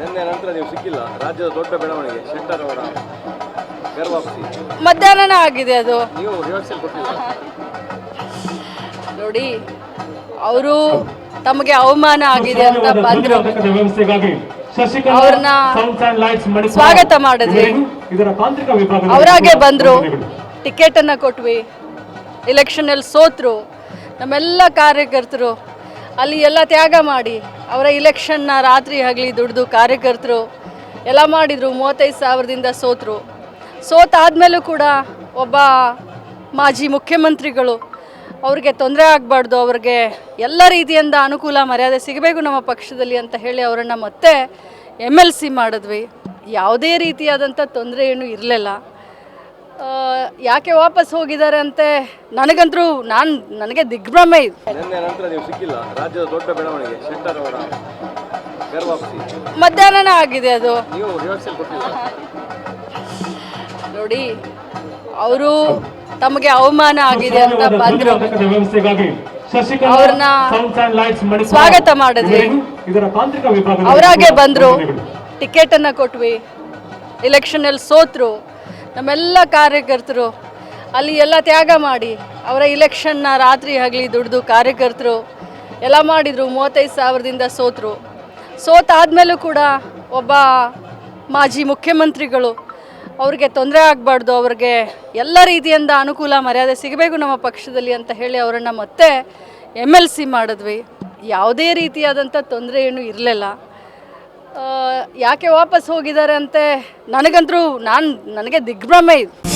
ನಿನ್ನೆ ನಂತರ ನೀವು ಸಿಕ್ಕಿಲ್ಲ. ರಾಜ್ಯದ ದೊಡ್ಡ ಬೆಳವಣಿಗೆ ಶೆಟ್ಟರ್ ಅವರ ಗರ್ವಾಪ್ಸಿ ಮಧ್ಯಾಹ್ನನೇ ಆಗಿದೆ ಅದು. ನೀವು ರಿಹರ್ಸಲ್ ಕೊಟ್ಟಿಲ್ಲ. ನೋಡಿ ಅವರು ತಮಗೆ ಅವಮಾನ ಆಗಿದೆ ಅಂತ ಬಂದ್ರು. ಅವ್ರನ್ನ ಸ್ವಾಗತ ಮಾಡಿದ್ವಿ. ಇದರ ತಾಂತ್ರಿಕ ವಿಭಾಗದ ಅವರಾಗೆ ಬಂದರು. ಟಿಕೆಟ್ ಟಿಕೆಟನ್ನು ಕೊಟ್ವಿ. ಎಲೆಕ್ಷನಲ್ಲಿ ಸೋತರು. ನಮ್ಮೆಲ್ಲ ಕಾರ್ಯಕರ್ತರು ಅಲ್ಲಿ ಎಲ್ಲ ತ್ಯಾಗ ಮಾಡಿ. ಅವರ ಇಲೆಕ್ಷನ್ನ ರಾತ್ರಿ ಆಗಲಿ ದುಡ್ದು ಕಾರ್ಯಕರ್ತರು ಎಲ್ಲ ಮಾಡಿದರು, ಮೂವತ್ತೈದು ಸಾವಿರದಿಂದ ಸೋತರು. ಸೋತಾದ್ಮೇಲೂ ಕೂಡ ಒಬ್ಬ ಮಾಜಿ ಮುಖ್ಯಮಂತ್ರಿಗಳು ಅವ್ರಿಗೆ ತೊಂದರೆ ಆಗಬಾರ್ದು, ಅವ್ರಿಗೆ ಎಲ್ಲ ರೀತಿಯಿಂದ ಅನುಕೂಲ ಮರ್ಯಾದೆ ಸಿಗಬೇಕು ನಮ್ಮ ಪಕ್ಷದಲ್ಲಿ ಅಂತ ಹೇಳಿ ಅವರನ್ನು ಮತ್ತೆ ಎಂ ಎಲ್ ಸಿ ಮಾಡಿದ್ವಿ. ಯಾವುದೇ ರೀತಿಯಾದಂಥ ತೊಂದರೆ ಏನೂ ಇರಲಿಲ್ಲ. ಯಾಕೆ ವಾಪಸ್ ಹೋಗಿದ್ದಾರೆ ಅಂತೆ? ನನಗಂತರೂ ನಾನು ನನಗೆ ದಿಗ್ಭ್ರಮೆ ಇದೆ. ನಿನ್ನೆ ನಂತರ ನೀವು ಸಿಕ್ಕಿಲ್ಲ. ರಾಜ್ಯದ ದೊಡ್ಡ ಬೆಳವಣಿಗೆ ಶೆಟ್ಟರ್ ಅವರ ಗರ್ವಾಪ್ಸಿ ಮಧ್ಯಾಹ್ನನೇ ಆಗಿದೆ ಅದು. ನೀವು ರಿಹರ್ಸಲ್ ಕೊಟ್ಟಿಲ್ಲ. ನೋಡಿ ಅವರು ತಮಗೆ ಅವಮಾನ ಆಗಿದೆ ಅಂತ ಬಂದರು. ಅವ್ರನ್ನ ಸ್ವಾಗತ ಮಾಡಿದ್ವಿ. ಇದರ ತಾಂತ್ರಿಕ ವಿಭಾಗದ ಅವರಾಗೆ ಬಂದರು. ಟಿಕೆಟ್ ಟಿಕೆಟನ್ನು ಕೊಟ್ವಿ. ಎಲೆಕ್ಷನಲ್ಲಿ ಸೋತರು. ನಮ್ಮೆಲ್ಲ ಕಾರ್ಯಕರ್ತರು ಅಲ್ಲಿ ಎಲ್ಲ ತ್ಯಾಗ ಮಾಡಿ, ಅವರ ಇಲೆಕ್ಷನ್ನ ರಾತ್ರಿ ಆಗಲಿ ದುಡ್ದು ಕಾರ್ಯಕರ್ತರು ಎಲ್ಲ ಮಾಡಿದರು, ಮೂವತ್ತೈದು ಸಾವಿರದಿಂದ ಸೋತರು. ಸೋತಾದ್ಮೇಲೂ ಕೂಡ ಒಬ್ಬ ಮಾಜಿ ಮುಖ್ಯಮಂತ್ರಿಗಳು ಅವ್ರಿಗೆ ತೊಂದರೆ ಆಗಬಾರ್ದು, ಅವ್ರಿಗೆ ಎಲ್ಲ ರೀತಿಯಿಂದ ಅನುಕೂಲ ಮರ್ಯಾದೆ ಸಿಗಬೇಕು ನಮ್ಮ ಪಕ್ಷದಲ್ಲಿ ಅಂತ ಹೇಳಿ ಅವರನ್ನು ಮತ್ತೆ ಎಂ ಎಲ್ ಸಿ ಮಾಡಿದ್ವಿ. ಯಾವುದೇ ರೀತಿಯಾದಂಥ ತೊಂದರೆ ಏನೂ ಇರಲಿಲ್ಲ. ಯಾಕೆ ವಾಪಸ್ ಹೋಗಿದ್ದಾರೆ ಅಂತೆ? ನನಗಂತರೂ ನಾನು ನನಗೆ ದಿಗ್ಭ್ರಮೆ ಇದೆ.